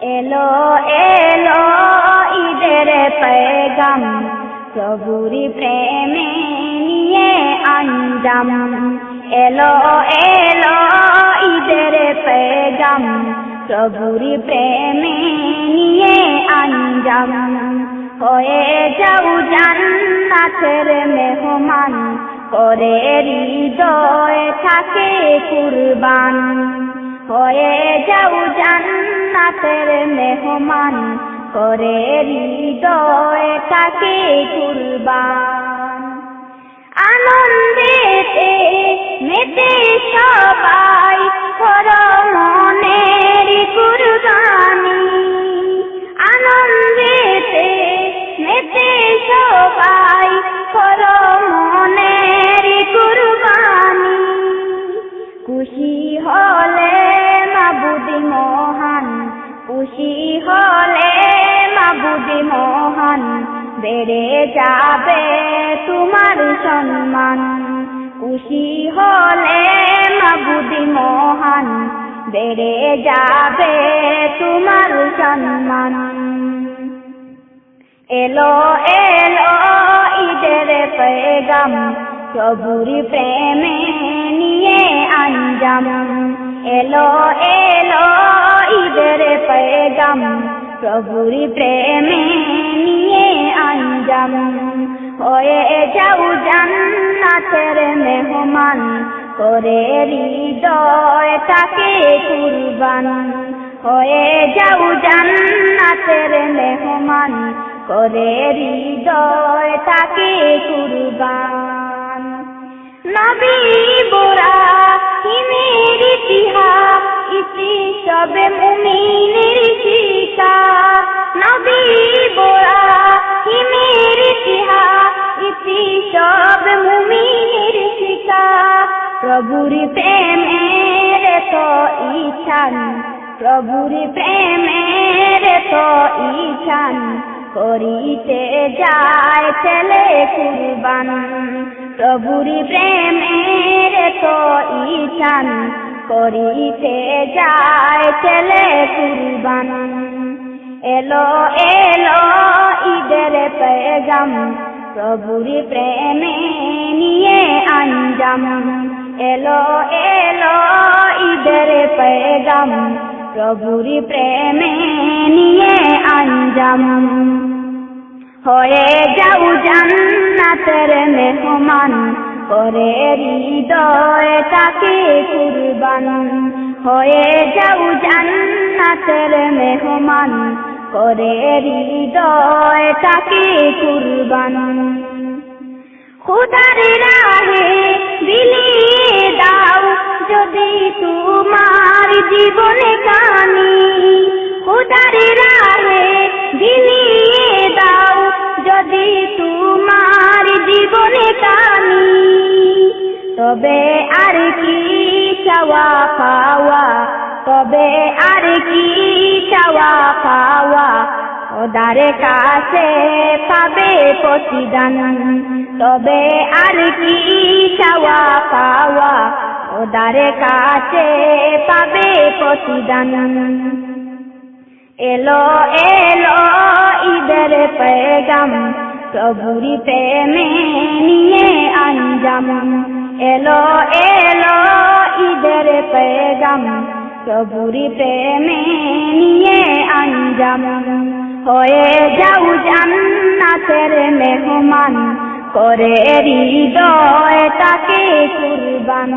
এলো এলো ঈদের পেগাম। প্রভুরি প্রেমে নিয়ে আঞ্জাম। এলো এলো ঈদের পেগাম। প্রভুরি প্রেমে নিয়ে আঞ্জাম। হয়ে যাও জান্নাতের মেহমান। করে হৃদয় থাকে কুরবান। হয়ে যাও জান্নাতের মেহমান, করে হৃদয় তাকে কুরবান। আনন্দেতে মেতে সবাই, কর মনের কুরবানি। আনন্দেতে মেতে সবাই, কর মনের কুরবানি। খুশি হলে মাবুদি মহান, খুশি হলে মাবুদি মহান, বেড়ে যাবে তোমার সম্মান। খুশি হলে মাবুদি মহান, বেড়ে যাবে তোমার সম্মান। এলো এলো, ঈদের পেগাম প্রভুর প্রেমে নিয়ে আঞ্জাম। এলো এলো, ঈদের পেগাম। প্রভুর প্রেমে নিয়ে আঞ্জাম। হয়ে যাও জান্নাতের মেহমান, করে হৃদয় তাকে কুরবান। হয়ে যাও জান্নাতের মেহমান, করে হৃদয় তাকে কুরবান। নবী শিকা প্রভুর প্রেমের তো ইচ্ছান প্রভুর প্রেমের তো ইচ্ছান করিতে যায় ছেলে কুরবান, প্রভুর প্রেমের তো ইচ্ছান করিতে যায় ছেলে কুরবান। এলো এলো, ঈদের পেগাম, প্রভুর প্রেমে নিয়ে আঞ্জাম। এলো এলো, ঈদের পেগাম, প্রভুর প্রেমে নিয়ে আঞ্জাম। হয়ে যাও মেহমান করে হৃদয় তাকে কুরবান। হয়ে যাও জান্নাতের মেহমান। করে হৃদয় তাকে কুরবান। খুদার রাহে বিলিয়ে দাও, যদি তোমার জীবনে কানি তবে আর কি চাওয়া পাওয়া? তবে আর কি চাওয়া পাওয়া? ওদার কাছে পাবে প্রতিদান। তবে আর কি চাওয়া পাওয়া? ওদার কাছে পাবে প্রতিদান। এলো এলো ঈদের পেগাম, প্রভুরি প্রেমে নিয়ে আঞ্জাম। এলো এলো ঈদের পেগাম প্রভুরি প্রেমে নিয়ে আঞ্জাম। হয়ে যাও জান্নাতের মেহমান, করে হৃদয় তাকে কুরবান।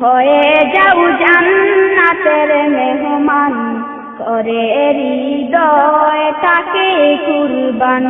হয়ে যাও জান্নাতের মেহমান, করে হৃদয় তাকে কুরবান।